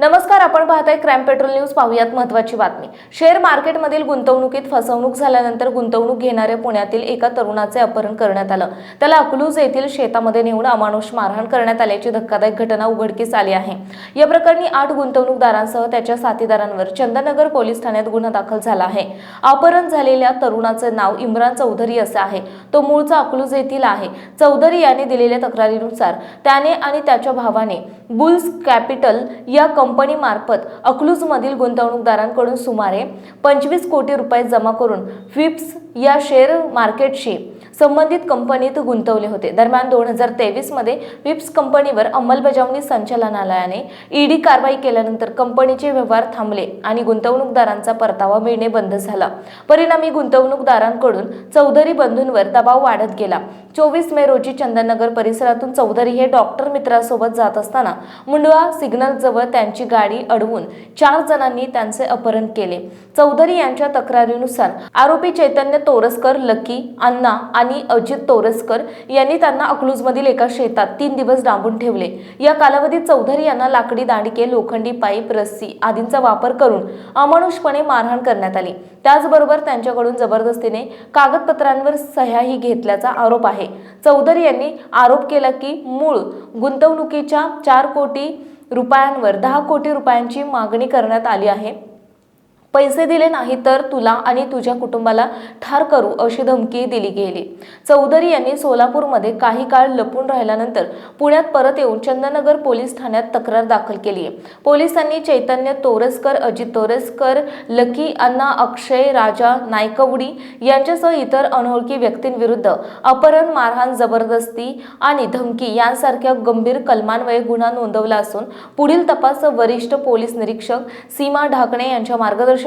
नमस्कार आपण पाहताय क्राईम पेट्रोल न्यूज पाहूयात महत्वाची बातमी. शेअर मार्केटमधील गुंतवणुकीत फसवणूक झाल्यानंतर गुंतवणूक घेणाऱ्या पुण्यातील एका तरुणाचे अपहरण करण्यात आलं. त्याला अकलूज येथील शेतामध्ये नेऊन अमानुष मारहाण करण्यात आल्याची धक्कादायक घटना उघडकीस आली आहे. या प्रकरणी आठ गुंतवणूकदारांसह त्याच्या साथीदारांवर चंदनगर पोलीस ठाण्यात गुन्हा दाखल झाला आहे. अपहरण झालेल्या तरुणाचे नाव इम्रान चौधरी असे आहे. तो मूळचा अकलूज येथील आहे. चौधरी याने दिलेल्या तक्रारीनुसार त्याने आणि त्याच्या भावाने बुल्स कॅपिटल या कंपनीमार्फत अकलूजमधील गुंतवणूकदारांकडून सुमारे पंचवीस कोटी रुपये जमा करून फिप्स या शेअर मार्केटशी संबंधित कंपनीत गुंतवले होते. दरम्यान दोन हजार तेवीसमध्ये विप्स कंपनीवर अंमलबजावणी संचालनालयाने ईडी कारवाई केल्यानंतर कंपनीचे व्यवहार थांबले आणि गुंतवणूकदारांचा परतावा मिळणे बंद झाला. परिणामी गुंतवणूकदारांकडून चौधरी बंधूंवर दबाव वाढत गेला. चोवीस मे रोजी चंदननगर परिसरातून चौधरी हे डॉक्टर मित्रासोबत जात असताना मुंडवा सिग्नलजवळ त्यांची गाडी अडवून चार जणांनी त्यांचे अपहरण केले. चौधरी यांच्या तक्रारीनुसार आरोपी चैतन्य तोरसकर लकी अण्णा आणि अजित तोरसकर यांनी त्यांना अकलूजमधील एका शेतात तीन दिवस डांबून ठेवले. या कालावधीत चौधरी यांना लाकडी दांडके लोखंडी पाईप रस्सी आदींचा वापर करून अमानुषपणे मारहाण करण्यात आली. त्याचबरोबर त्यांच्याकडून जबरदस्तीने कागदपत्रांवर सह्याही घेतल्याचा आरोप आहे. चौधरी यांनी आरोप केला की मूळ गुंतवणुकीच्या चार कोटी रुपयांवर दहा कोटी रुपयांची मागणी करण्यात आली आहे. पैसे दिले नाही तर तुला आणि तुझ्या कुटुंबाला ठार करू अशी धमकी दिली गेली. चौधरी यांनी सोलापूरमध्ये काही काळ लपून राहिल्यानंतर पुण्यात परत येऊन चंदनगर पोलीस ठाण्यात तक्रार दाखल केली आहे. पोलिसांनी चैतन्य तोरसकर अजित तोरसकर लकी अण्णा अक्षय राजा नायकवडी यांच्यासह इतर अनोळखी व्यक्तींविरुद्ध अपहरण मारहाण जबरदस्ती आणि धमकी यांसारख्या गंभीर कलमान्वये गुन्हा नोंदवला असून पुढील तपास वरिष्ठ पोलीस निरीक्षक सीमा ढाकणे यांच्या मार्गदर्शन